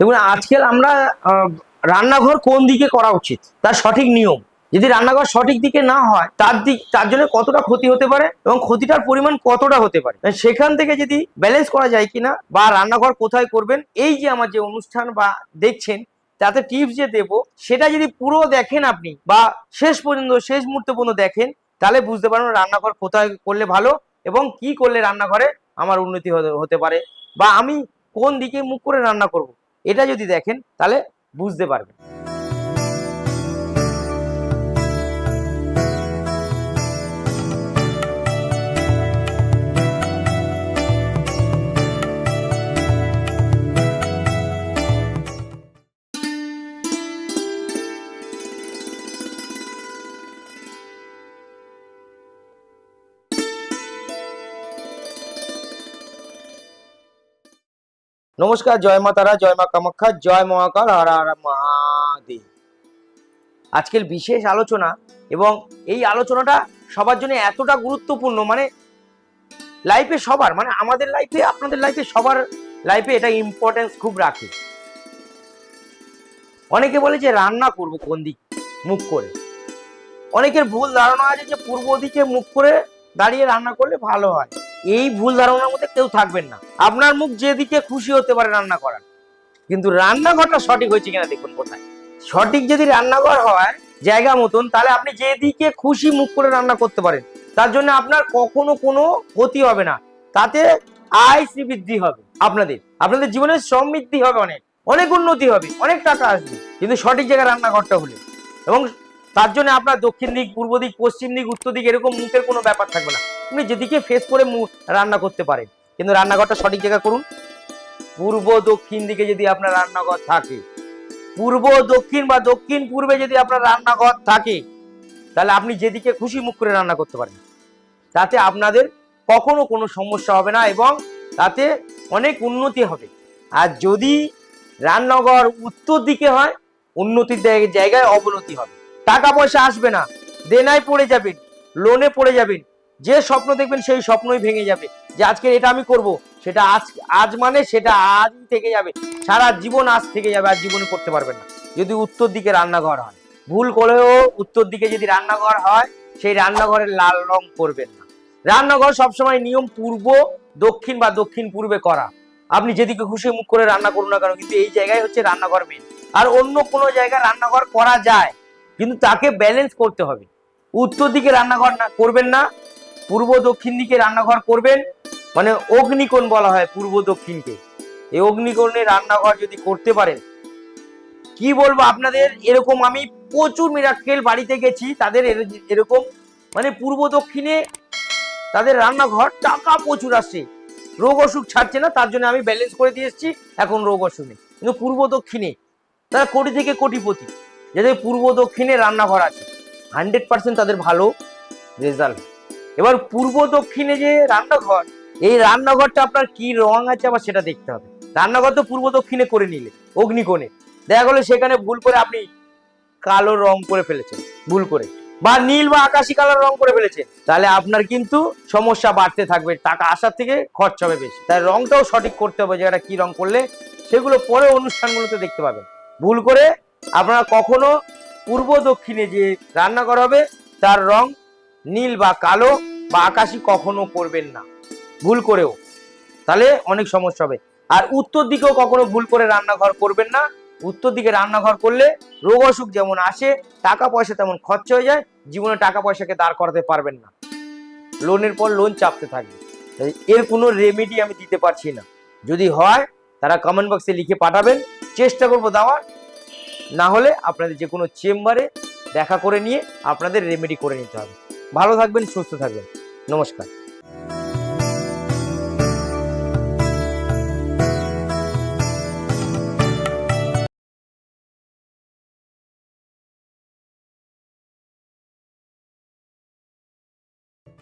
দেখুন, আজকাল আমরা রান্নাঘর কোন দিকে করা উচিত? তার সঠিক নিয়ম। যদি রান্নাঘর সঠিক দিকে না হয়, তার দিক, তার জন্য কতটা ক্ষতি হতে পারে এবং ক্ষতিটার পরিমাণ কতটা হতে পারে? সেখান থেকে যদি ব্যালেন্স করা যায় কিনা বা রান্নাঘর কোথায় করবেন, এই যে আমার যে অনুষ্ঠান বা দেখছেন, তাতে টিপস যে দেবো, সেটা যদি পুরো দেখেন আপনি বা শেষ পর্যন্ত, শেষ মুহূর্ত পর্যন্ত দেখেন, তাহলে বুঝতে পারবেন রান্নাঘর কোথায় করলে ভালো এবং কি করলে রান্নাঘরে আমার উন্নতি হতে- পারে বা আমি কোন দিকে মুখ করে রান্না করব। এটা যদি দেখেন তাহলে বুঝতে পারবেন। নমস্কার, জয় মা তারা, জয় মা কামাখ্যা, জয় মহাকাল হর হর মহাদেব। আজকের বিশেষ আলোচনা এবং এই আলোচনাটা সবার জন্য এতটা গুরুত্বপূর্ণ মানে লাইফে সবার মানে আমাদের লাইফে আপনাদের লাইফে সবার লাইফে এটা ইম্পর্টেন্স খুব রাখে। অনেকে বলে যে রান্না করব কোন দিক মুখ করে। অনেকের ভুল ধারণা আছে যে পূর্ব দিকে মুখ করে দাঁড়িয়ে রান্না করলে ভালো হয়। এই ভুল ধারণার মধ্যে কেউ থাকবেন না। আপনার মুখ যেদিকে খুশি হতে পারে রান্না করার। কিন্তু রান্নাঘরটা সঠিক হয়েছে কিনা দেখুন কোথায়। সঠিক যদি রান্নাঘর হয়, জায়গা মতন, তাহলে আপনি যেদিকে খুশি মুখ করে রান্না করতে পারেন। তার জন্য আপনার কখনো কোনো ক্ষতি হবে না। তাতে আয় শ্রীবৃদ্ধি হবে আপনাদের। আপনাদের জীবনে সমৃদ্ধি হবে অনেক। অনেক উন্নতি হবে, অনেক টাকা আসবে। কিন্তু সঠিক জায়গায় রান্নাঘরটা হলে। এবং তার জন্য আপনার দক্ষিণ দিক, পূর্ব দিক, পশ্চিম দিক, উত্তর দিক এরকম মুখের কোনো ব্যাপার থাকবে না। আপনি যেদিকে ফেস করে রান্না করতে পারেন। কিন্তু রান্নাঘরটা সঠিক জায়গা করুন। পূর্ব, দক্ষিণ দিকে যদি আপনার রান্নাঘর থাকে, পূর্ব, দক্ষিণ বা দক্ষিণ পূর্বে যদি আপনার রান্নাঘর থাকে, তাহলে আপনি যেদিকে খুশি মুখ করে রান্না করতে পারেন। তাতে আপনাদের কখনো কোনো সমস্যা হবে না এবং তাতে অনেক উন্নতি হবে। আর যদি রান্নাঘর উত্তর দিকে হয়, উন্নতির জায়গায় অবনতি হবে। টাকা পয়সা আসবে না। দেনায় পড়ে যাবেন লোনে পড়ে যাবেন যে স্বপ্ন দেখবেন সেই স্বপ্নই ভেঙে যাবে। যে আজকে এটা আমি করব, সেটা আজ আজ মানে সেটা আজই থেকে যাবে। সারা জীবন আজ থেকে যাবে, আর জীবনে করতে পারবেন না। যদি উত্তর দিকে রান্নাঘর হয়, ভুল করেও উত্তর দিকে যদি রান্নাঘর হয়, সেই রান্নাঘরের লাল রং করবেন না। রান্নাঘর সবসময় নিয়ম পূর্ব, দক্ষিণ বা দক্ষিণ পূর্বে করা। আপনি যেদিকে খুশি মুখ করে রান্না করুন না কেন, কিন্তু এই জায়গায় হচ্ছে রান্নাঘর মেন আর অন্য কোনো জায়গায় রান্নাঘর করা যায়। কিন্তু তাকে ব্যালেন্স করতে হবে। উত্তর দিকে রান্নাঘর না, করবেন না। পূর্ব দক্ষিণ দিকে রান্নাঘর করবেন। মানে অগ্নিকোণ বলা হয় পূর্ব দক্ষিণকে। এই অগ্নিকোণে রান্নাঘর যদি করতে পারেন, কি বলব আপনাদের? এরকম আমি প্রচুর মিরাক্কেল বাড়িতে গেছি, তাদের এরকম। মানে পূর্ব দক্ষিণে তাদের রান্নাঘর, টাকা প্রচুর আসছে রোগ অসুখ ছাড়ছে না, তার জন্য আমি ব্যালেন্স করে দিয়ে এসেছি। এখন রোগ অসুখ নেই। কিন্তু পূর্ব দক্ষিণে, তারা কোটি থেকে কোটিপতি। যাদের পূর্ব দক্ষিণে রান্নাঘর আছে হান্ড্রেড পার্সেন্ট তাদের ভালো রেজাল্ট এবার পূর্ব দক্ষিণে যে রান্নাঘর, এই রান্নাঘরটা আপনার কি রং আছে আবার সেটা দেখতে হবে। রান্নাঘর তো পূর্ব দক্ষিণে করে নিলে, অগ্নিকোণে। দেখা গেলো সেখানে ভুল করে আপনি কালো রং করে ফেলেছেন, ভুল করে। বা নীল বা আকাশি কালার রং করে ফেলেছেন, তাহলে আপনার কিন্তু সমস্যা বাড়তে থাকবে, টাকা আসার থেকে খরচ হবে বেশি। তাই রংটাও সঠিক করতে হবে যে এটা কি রং করলে, সেগুলো পরে অনুষ্ঠানগুলোতে দেখতে পাবেন। ভুল করে আপনারা কখনো পূর্ব দক্ষিণে যে রান্নাঘর হবে, তার রং নীল বা কালো বা আকাশি কখনো করবেন না। ভুল করেও। তাহলে অনেক সমস্যা হবে। আর উত্তর দিকেও কখনো ভুল করে রান্নাঘর করবেন না। উত্তর দিকে রান্নাঘর করলে রোগ অসুখ যেমন আসে, টাকা পয়সা তেমন খরচা হয়ে যায়, জীবনে টাকা পয়সাকে দাঁড় করাতে পারবেন না। লোনের পর লোন চাপতে থাকবে এর কোনো রেমেডি আমি দিতে পারছি না। যদি হয়, তারা কমেন্ট বক্সে লিখে পাঠাবেন। চেষ্টা করব দেওয়ার। না হলে আপনাদের যে কোনো চেম্বারে দেখা করে নিয়ে আপনাদের রেমেডি করে নিতে হবে। ভালো থাকবেন, সুস্থ থাকবেন। নমস্কার।